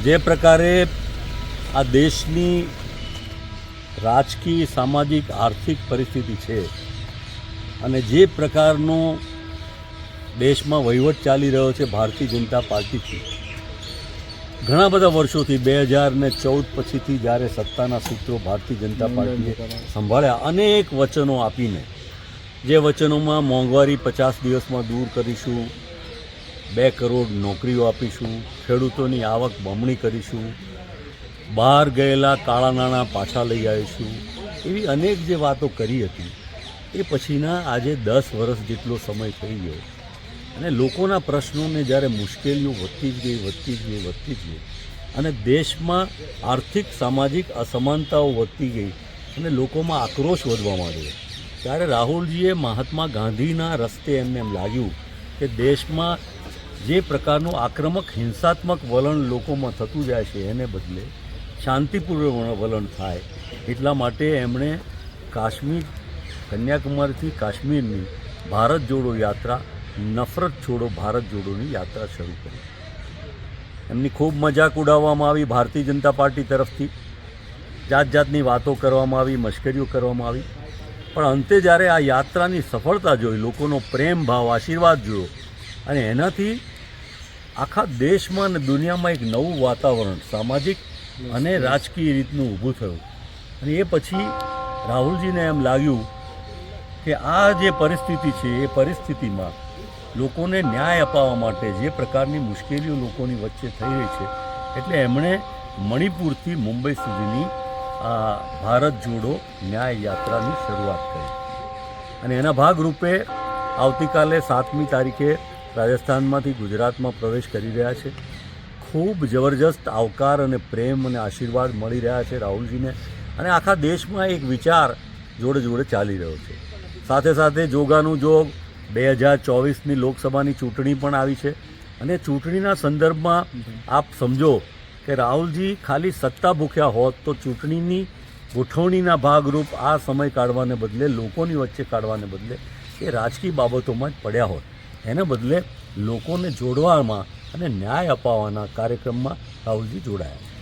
જે પ્રકારે આ દેશની રાજકીય સામાજિક આર્થિક પરિસ્થિતિ છે અને જે પ્રકારનો દેશમાં વહીવટ ચાલી રહ્યો છે ભારતીય જનતા પાર્ટીથી ઘણા બધા વર્ષોથી બે હજાર ને ચૌદ પછીથી જ્યારે સત્તાના સૂત્રો ભારતીય જનતા પાર્ટીએ સંભાળ્યા અનેક વચનો આપીને જે વચનોમાં મોંઘવારી પચાસ દિવસમાં દૂર કરીશું બે કરોડ નોકરીઓ આપીશું, ખેડૂતોની આવક બમણી કરીશું, બહાર ગયેલા કાળા નાણાં પાછા લઈ આવીશું. એવી અનેક જે વાતો કરી હતી, એ પછીના આજે દસ વર્ષ જેટલો સમય થઈ ગયો. અને લોકોના પ્રશ્નોને જ્યારે મુશ્કેલીઓ વધતી જ ગઈ, વધતી જ ગઈ, વધતી જ ગઈ. અને દેશમાં આર્થિક, સામાજિક અસમાનતાઓ વધતી ગઈ અને લોકોમાં આક્રોશ વધવા માંડ્યો. ત્યારે રાહુલજીએ મહાત્મા ગાંધીના રસ્તે એમને એમ લાગ્યું કે દેશમાં જે પ્રકારનું આક્રમક, હિંસાત્મક વલણ લોકોમાં થતું જાય છે, એને બદલે શાંતિપૂર્વક વલણ થાય. એટલા માટે એમણે કાશ્મીર કન્યાકુમારીથી કાશ્મીરની ભારત જોડો યાત્રા, નફરત છોડો ભારત જોડોની યાત્રા શરૂ કરી. એમની ખૂબ મજાક ઉડાવવામાં આવી ભારતીય જનતા પાર્ટી તરફથી. જાત જાતની વાતો કરવામાં આવી, મશ્કરીઓ કરવામાં આવી. પણ અંતે જ્યારે આ યાત્રાની સફળતા જોઈ, લોકોનો પ્રેમ, ભાવ, આશીર્વાદ જોયો અને એનાથી આખા દેશમાં અને દુનિયામાં એક નવું વાતાવરણ સામાજિક અને રાજકીય રીતનું ઊભું થયું. અને એ પછી રાહુલજીને એમ લાગ્યું કે આ જે પરિસ્થિતિ છે એ પરિસ્થિતિમાં લોકોને ન્યાય અપાવવા માટે જે પ્રકારની મુશ્કેલીઓ લોકોની વચ્ચે થઈ રહી છે એટલે એમણે મણિપુરથી મુંબઈ સુધીની આ ભારત જોડો ન્યાય યાત્રાની શરૂઆત કરી. અને એના ભાગરૂપે આવતીકાલે સાતમી તારીખે રાજસ્થાનમાંથી ગુજરાતમાં પ્રવેશ કરી રહ્યા છે. ખૂબ જબરજસ્ત આવકાર અને પ્રેમ અને આશીર્વાદ મળી રહ્યા છે રાહુલજીને અને આખા દેશમાં એક વિચાર જોડે જોડે ચાલી રહ્યો છે. સાથે સાથે જોગાનું જોગ બે હજાર ચોવીસની લોકસભાની ચૂંટણી પણ આવી છે અને ચૂંટણીના સંદર્ભમાં આપ સમજો કે રાહુલજી ખાલી સત્તા ભૂખ્યા હોત તો ચૂંટણીની ગોઠવણીના ભાગરૂપ આ સમય કાઢવાને બદલે લોકોની વચ્ચે કાઢવાને બદલે એ રાજકીય બાબતોમાં જ પડ્યા હોત. એને બદલે લોકોને જોડવામાં અને ન્યાય અપાવવાના કાર્યક્રમમાં રાહુલજી જોડાયા.